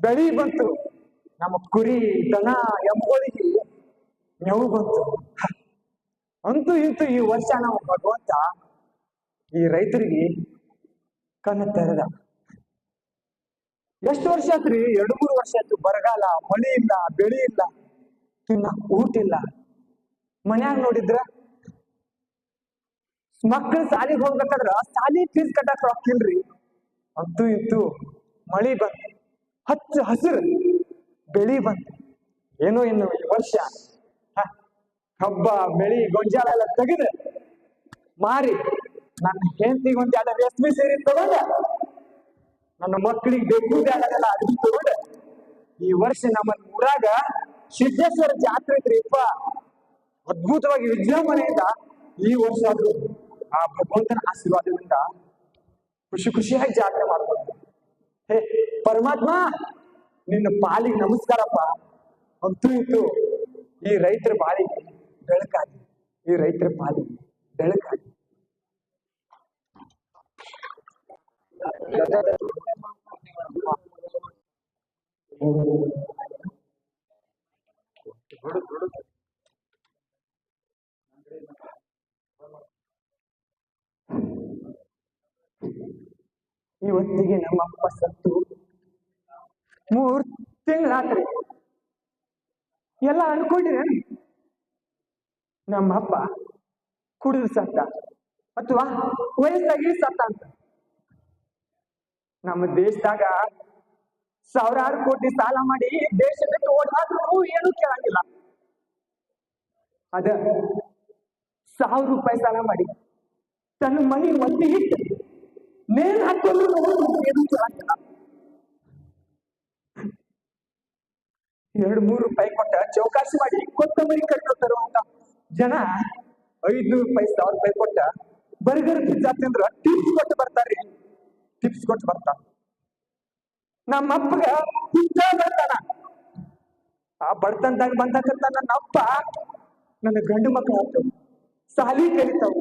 ಬೆಳಿ ಬಂತು. ನಮ್ಮ ಕುರಿ ದನ, ಎಮ್ಮಗಳಿಗೆ ನೆವು ಬಂತು. ಅಂತೂ ಇಂತೂ ಈ ವರ್ಷ ನಾವು ಭಗವಂತ ಈ ರೈತರಿಗೆ ಕಣ್ಣು ತೆರೆದ. ಎಷ್ಟು ವರ್ಷ ಆತ್ರಿ? ಎರಡು, ಮೂರು ವರ್ಷ ಆಯ್ತು. ಬರಗಾಲ, ಮಳಿ ಇಲ್ಲ, ಬೆಳಿ ಇಲ್ಲ, ತಿನ್ನ, ಊಟ ಇಲ್ಲ. ಮನ್ಯಾಗ ನೋಡಿದ್ರ ಮಕ್ಕಳು ಸಾಲಿಗೆ ಹೋಗ್ಬೇಕಾದ್ರ ಸಾಲಿ ಫೀಸ್ ಕಟ್ಟಕ್ ರೊಕ್ಕ ಇಲ್ರಿ ಅಂತೂ ಇಂತೂ ಮಳಿ ಬಂತು. ಹಚ್ಚ ಹಸಿರು ಬೆಳಿ ಬಂತು. ಏನೋ ಇನ್ನು ಈ ವರ್ಷ ಹಬ್ಬ ಬೆಳಿ, ಗೊಂಜಾಳ ಎಲ್ಲ ತೆಗೆದು ಮಾರಿ ನನ್ನ ಒಂದ್ ಎರಡು ರೇಷ್ಮೆ ಸೇರಿ ತಗೊಂಡ, ನನ್ನ ಮಕ್ಕಳಿಗೆ ಬೇಕು ಬೇಡದೆಲ್ಲ ಅಡಿಗೆ ತಗೊಂಡ, ಈ ವರ್ಷ ನಮ್ಮ ಊರಾಗ ಸಿದ್ದೇಶ್ವರ ಜಾತ್ರೆ ಐತ್ರಿಪ್ಪ ಅದ್ಭುತವಾಗಿ ವಿಜೃಂಭಣೆಯಿಂದ ಈ ವರ್ಷ ಆದ್ರೂ ಆ ಭಗವಂತನ ಆಶೀರ್ವಾದದಿಂದ ಖುಷಿ ಖುಷಿಯಾಗಿ ಜಾತ್ರೆ ಮಾಡ್ಬೋದು. ಹೇ ಪರಮಾತ್ಮ ನಿನ್ನ ಪಾಲಿಗೆ ನಮಸ್ಕಾರಪ್ಪ ಅಂತೂ ಇತ್ತು ಈ ರೈತರ ಪಾಲಿಗೆ ಬೆಳಕಾಗಿ ಈ ರೈತರ ಪಾಲಿಗೆ ಬೆಳಕಾಗಿ ಇವತ್ತಿಗೆ ನಮ್ಮ ಅಪ್ಪ ಸತ್ತು ಮೂರ್ ತಿಂಗಳಾತ್ರಿ. ಎಲ್ಲ ಅನ್ಕೊಂಡಿರ ನಮ್ಮ ಅಪ್ಪ ಕುಡಿದು ಸತ್ತ. ಅಥವಾ ವಯಸ್ಸಾಗಿ ಸತ್ತ ಅಂತ. ನಮ್ಮ ದೇಶದಾಗ ಸಾವಿರಾರು ಕೋಟಿ ಸಾಲ ಮಾಡಿ ದೇಶ ಬಿಟ್ಟು ಓಡಾದ್ರೂ ಏನು ಕೇಳಂಗಿಲ್ಲ. ಅದ ಸಾವಿರ ರೂಪಾಯಿ ಸಾಲ ಮಾಡಿ ತನ್ನ ಮನಿ ಒತ್ತಿ ಇಟ್ಟು ನೇಣ್ ಹಾಕೊಂಡು ಏನು ಕೇಳಂಗಿಲ್ಲ ಎರಡು, ಮೂರು ರೂಪಾಯಿ ಕೊಟ್ಟ ಚೌಕಾಸಿ ಮಾಡಿ ಕೊತ್ತಂಬರಿ ಕಟ್ಟು ತರುವಂತ ಜನ ಐದ್ನೂರು ರೂಪಾಯಿ, ಸಾವಿರ ರೂಪಾಯಿ ಕೊಟ್ಟ ಬರ್ಗರ್ ಪಿಜ್ಜಾ ತಿಂದ್ರ ಟಿಪ್ಸ್ ಕೊಟ್ಟು ಬರ್ತಾರ್ರಿ ಟಿಪ್ಸ್ ಕೊಟ್ಟು ಬರ್ತಾರ ನಮ್ಮ ಅಪ್ಪಗ ಹುಟ್ಟ ಬರ್ತಾನ. ಆ ಬಡತನದಾಗ ಬಂದಕಂತ ನನ್ನ ಅಪ್ಪ, ನನ್ನ ಗಂಡು ಮಕ್ಕಳು ಆಗ್ತವು ಸಾಲಿ ಕಲಿತಾವು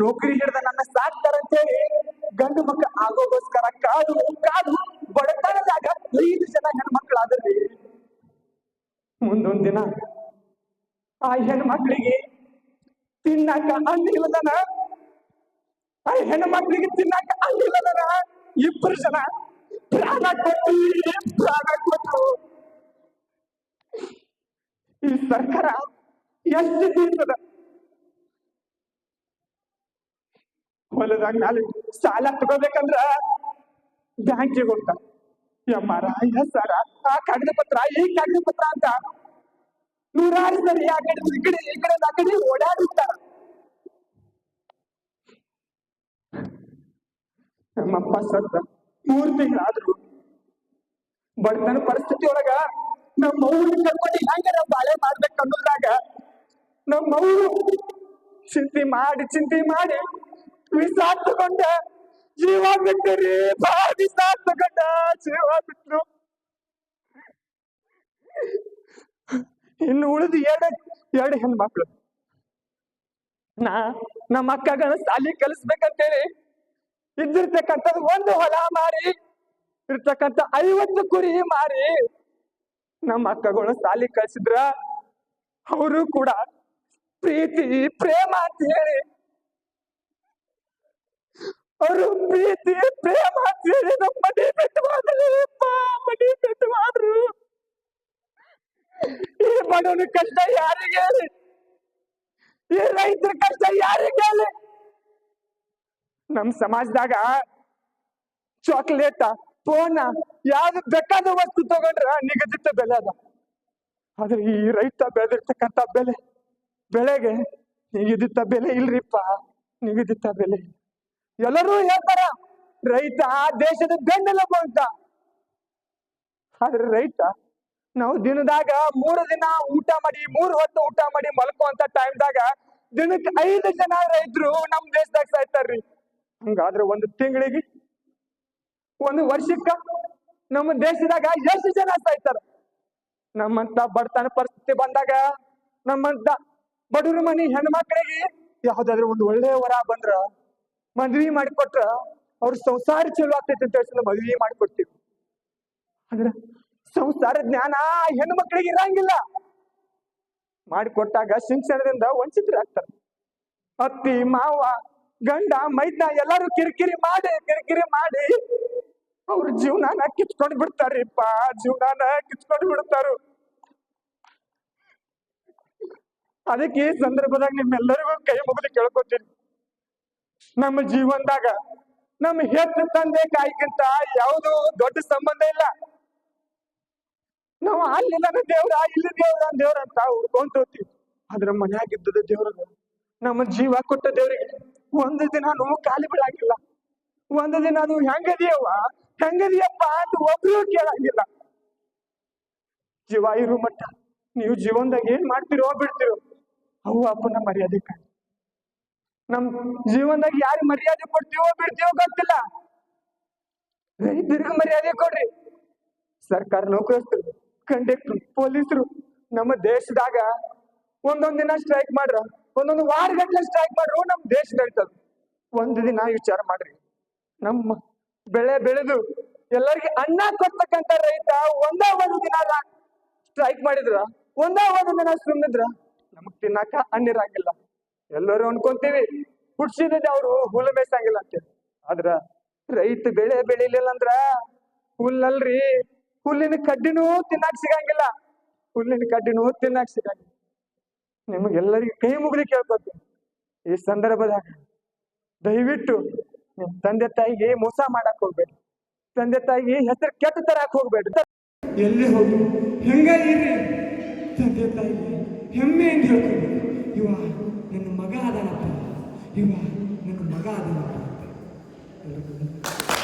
ನೌಕರಿ ಹಿಡ್ದ ನನ್ನ ಸಾಕ್ತಾರಂತೇಳಿ ಗಂಡು ಮಕ್ಕಳು ಆಗೋಗೋಸ್ಕರ ಕಾದು ಕಾದು ಬಡತನದಾಗ ಐದು ಜನ ಹೆಣ್ಮಕ್ಳು ಆದ್ರಿ ಮುಂದೊಂದ್ ದಿನ ಆ ಹೆಣ್ಮಕ್ಳಿಗೆ ತಿನ್ನಕ ಅನ್ನಿಲ್ಲದನ ಆ ಹೆಣ್ಮಕ್ಳಿಗೆ ತಿನ್ನಕ ಅನ್ನಿಲ್ಲದನ ಇಬ್ಬರು ಜನ ಪ್ರಾಣ ಕೊಟ್ಟು ಪ್ರಾಣ ಕೊಟ್ಟು. ಈ ಸರ್ಕಾರ ಎಷ್ಟು ತೀರ್ತದ ಹೊಲದಾಗ ಮ್ಯಾಲೆ ಸಾಲ ತಗೋಬೇಕಂದ್ರ ಬ್ಯಾಂಕಿಗೆ ಹೋಗ್ತಾರ ಎಮ್ಮಾರ ಸರ, ಆ ಕಾಗದ ಪತ್ರ, ಈ ಕಾಗದ ಪತ್ರ ಅಂತ ನೂರಾರು ಸರಿ ಆ ಕಡೆ, ಈ ಕಡೆ ಈ ಕಡೆ, ಆ ಕಡೆ ಓಡಾಡುತ್ತಾರ ನಮ್ಮಪ್ಪ ಸತ್ತ ಮೂರ್ ತಿಂಗಳಾದ್ರು. ಬಡತನ ಪರಿಸ್ಥಿತಿ ಒಳಗ ನಮ್ಮ ಅವ್ವನ್ನ ಕರ್ಕೊಂಡು ಹೆಂಗಾರ ಬಾಳೆ ಮಾಡ್ಬೇಕು ಅನ್ನೋದ್ರಾಗ ನಮ್ಮ ಅವ್ರು ಚಿಂತೆ ಮಾಡಿ ಚಿಂತೆ ಮಾಡಿ ತಗೊಂಡ ಜೀವ ಬಿಟ್ಟರಿ ಬಾ ವಿಷ ತಗೊಂಡ ಜೀವ ಬಿಟ್ರು ಇನ್ನು ಉಳಿದು ಎರಡು ಎರಡು ಹೆಣ್ಮಕ್ಳು. ನಾ, ನಮ್ಮ ಅಕ್ಕಗ ಸಾಲಿ ಕಲಿಸ್ಬೇಕಂತೇಳಿ ಇದ್ದಿರ್ತಕ್ಕಂಥದ್ದು ಒಂದು ಹೊಲ ಮಾರಿ, ಇರ್ತಕ್ಕಂಥ ಐವತ್ತು ಕುರಿ ಮಾರಿ ನಮ್ಮ ಅಕ್ಕಗಳು ಸಾಲಿ ಕಳ್ಸಿದ್ರ, ಅವರು ಕೂಡ ಪ್ರೀತಿ, ಪ್ರೇಮ ಅಂತ ಹೇಳಿ ಅವರು ಪ್ರೀತಿ, ಪ್ರೇಮ ಅಂತ ಹೇಳಿ ನಮ್ಮ ಮನೆ ಬಿಟ್ಟು ಹೋದ್ರು ಮನೆ ಬಿಟ್ಟು ಹೋದ್ರು ಈ ಬಡವನ ಕಷ್ಟ ಯಾರಿಗೆ ಹೇಳಿ? ಈ ರೈತರ ಕಷ್ಟ ಯಾರಿಗೆ ಹೇಳಿ? ನಮ್ ಸಮಾಜದಾಗ ಚಾಕ್ಲೇಟ ಫೋನ ಯಾವ್ದು ಬೇಕಾದ ವಸ್ತು ತಗೊಂಡ್ರ ನಿಗದಿತ ಬೆಲೆ ಅದ. ಆದ್ರೆ ಈ ರೈತ ಬೆಳೆದಿರ್ತಕ್ಕಂಥ ಬೆಲೆ, ಬೆಳೆಗೆ ನಿಗದಿತ ಬೆಲೆ ಇಲ್ರಿಪ್ಪ. ನಿಗದಿತ ಬೆಲೆ ಇಲ್ಲ. ಎಲ್ಲರೂ ಹೇಳ್ತಾರ, ರೈತ ದೇಶದ ಬೆನ್ನೆಲುಬು ಅಂತ. ಆದ್ರೆ ರೈತ, ನಾವು ದಿನದಾಗ ಮೂರು ದಿನ ಊಟ ಮಾಡಿ, ಮೂರು ಹೊತ್ತು ಊಟ ಮಾಡಿ ಮಲ್ಕುವಂತ ಟೈಮ್ದಾಗ ದಿನಕ್ಕೆ ಐದು ಜನ ರೈತರು ನಮ್ ದೇಶದಾಗ ಸಾಯ್ತಾರ್ರಿ. ಹಂಗಾದ್ರೆ ಒಂದು ತಿಂಗಳಿಗೆ, ಒಂದು ವರ್ಷಕ್ಕ ನಮ್ಮ ದೇಶದಾಗ ಎಷ್ಟು ಜನ ಸಾಯ್ತಾರ? ನಮ್ಮಂತ ಬಡತನ ಪರಿಸ್ಥಿತಿ ಬಂದಾಗ, ನಮ್ಮಂತ ಬಡವ್ರ ಮನಿ ಹೆಣ್ಮಕ್ಳಿಗೆ ಯಾವ್ದಾದ್ರು ಒಂದು ಒಳ್ಳೆಯ ವರ ಬಂದ್ರ ಮದ್ವಿ ಮಾಡಿಕೊಟ್ರ ಅವ್ರ ಸಂಸಾರ ಚಲೋ ಆಗ್ತೈತಿ ಅಂತ ಹೇಳಿ ಮದ್ವಿ ಮಾಡಿಕೊಡ್ತೀವಿ. ಅಂದ್ರ ಸಂಸಾರ ಜ್ಞಾನ ಹೆಣ್ಣು ಮಕ್ಕಳಿಗೆ ಇರಂಗಿಲ್ಲ. ಮಾಡಿಕೊಟ್ಟಾಗ ಶಿಕ್ಷಣದಿಂದ ವಂಚಿತರಾಗ್ತಾರೆ ಅತ್ತಿ, ಮಾವ, ಗಂಡ, ಮೈದ್ನ ಎಲ್ಲಾರು ಕಿರಿಕಿರಿ ಮಾಡಿ ಕಿರಿಕಿರಿ ಮಾಡಿ ಅವ್ರ ಜೀವನಾನ ಕಿತ್ಕೊಂಡ್ ಬಿಡ್ತಾರಿಪ್ಪ, ಜೀವನಾನ ಕಿತ್ಕೊಂಡ್ ಬಿಡ್ತಾರು. ಅದಕ್ಕೆ ಈ ಸಂದರ್ಭದಾಗ ನಿಮ್ಮೆಲ್ಲರಿಗೂ ಕೈ ಮುಗಿದು ಕೇಳ್ಕೊತೀನಿ. ನಮ್ಮ ಜೀವನದಾಗ ನಮ್ಮ ಹೆತ್ತ ತಂದೆ ಕಾಯಿಗಿಂತ ಯಾವುದು ದೊಡ್ಡ ಸಂಬಂಧ ಇಲ್ಲ. ನಾವು ಅಲ್ಲಿಲ್ಲ ದೇವ್ರ, ಇಲ್ಲಿ ದೇವ್ರ ದೇವ್ರ ಅಂತ ಹುಡ್ಕೊಂತ ಹೋಗ್ತೀವಿ. ಆದ್ರ ಮನ್ಯಾಗಿದ್ದದ ದೇವ್ರದ. ನಮ್ಮ ಜೀವ ಕೊಟ್ಟ ದೇವ್ರಿಗೆ ಒಂದು ದಿನ ನೋವು ಖಾಲಿ ಬಿಡಂಗಿಲ್ಲ ಒಂದು ದಿನ ಅದು ಹೆಂಗದಿಯವ್ವ? ಹೆಂಗದಿಯಪ್ಪ ಅಂತ ಒಬ್ರು ಕೇಳಂಗಿಲ್ಲ. ಜೀವ ಇರು ಮಟ್ಟ ನೀವು ಜೀವನದಾಗ ಏನ್ ಮಾಡ್ತಿರೋ ಬಿಡ್ತಿರೋ ಅವು ಅಪ್ಪನ ಮರ್ಯಾದೆ ಕಾಣ್ ನಮ್ ಜೀವನದಾಗ ಯಾರು ಮರ್ಯಾದೆ ಕೊಡ್ತೀವೋ ಬಿಡ್ತೀವೋ ಗೊತ್ತಿಲ್ಲ. ರೈತರಿಗೂ ಮರ್ಯಾದೆ ಕೊಡ್ರಿ. ಸರ್ಕಾರ ನೌಕರಸ್ಥರು ಕಂಡಕ್ಟರ್ ಪೊಲೀಸರು ನಮ್ಮ ದೇಶದಾಗ ಒಂದೊಂದ್ ದಿನ ಸ್ಟ್ರೈಕ್ ಮಾಡ್ರ, ಒಂದೊಂದು ವಾರ ಗಟ್ಟಲೆ ಸ್ಟ್ರೈಕ್ ಮಾಡ್ರು ನಮ್ ದೇಶ ನಡೀತದ. ಒಂದು ದಿನ ವಿಚಾರ ಮಾಡ್ರಿ. ನಮ್ಮ ಬೆಳೆ ಬೆಳೆದು ಎಲ್ಲರಿಗೆ ಅನ್ನ ಕೊಡ್ತಕ್ಕಂತ ರೈತ ಒಂದೇ ಒಂದು ದಿನ ಸ್ಟ್ರೈಕ್ ಮಾಡಿದ್ರ, ಒಂದೇ ಒಂದು ದಿನ ಸುಮ್ಮಿದ್ರ ನಮಗ್ ತಿನ್ನಾಕ ಅನ್ನಿರಂಗಿಲ್ಲ ಎಲ್ಲರೂ ಅನ್ಕೊಂತೀವಿ. ಹುಡ್ಸಿದ್ರೆ ಅವರು ಹುಲ್ಲು ಮೇಯ್ಸಂಗಿಲ್ಲ ಅಂತೇಳಿ ಆದ್ರ ರೈತ ಬೆಳೆ ಬೆಳಿಲಿಲ್ಲ ಅಂದ್ರ ಹುಲ್ಲಲ್ರಿ, ಹುಲ್ಲಿನ ಕಡ್ಡಿನೂ ತಿನ್ನಾಕ್ ಸಿಗಂಗಿಲ್ಲ. ಹುಲ್ಲಿನ ಕಡ್ಡಿನೂ ತಿನ್ನಾಕ್ ಸಿಗಂಗಿಲ್ಲ. ನಿಮಗೆಲ್ಲರಿಗೂ ಕೈ ಮುಗಿದು ಕೇಳ್ಕೊತೀನಿ. ಈ ಸಂದರ್ಭದಾಗ ದಯವಿಟ್ಟು ನಿಮ್ ತಂದೆ ತಾಯಿಗೆ ಮೋಸ ಮಾಡಕ್ ಹೋಗ್ಬೇಡಿ. ತಂದೆ ತಾಯಿಗೆ ಹೆಸರು ಕೆಟ್ಟ ತರಕ್ ಹೋಗ್ಬೇಡಿ. ಎಲ್ಲಿ ಹೋಗಿ ಹೆಂಗ ತಂದೆ ತಾಯಿಗೆ ಹೆಮ್ಮೆಯಿಂದ ಹೇಳ್ಕೊಬೇಕು ಇವ ನನ್ನ ಮಗ ಅದನಪ್ಪ ಇವ ನನ್ನ ಮಗ ಅದನಪ್ಪ ಅಂತ. ಎಲ್ರಿಗೂ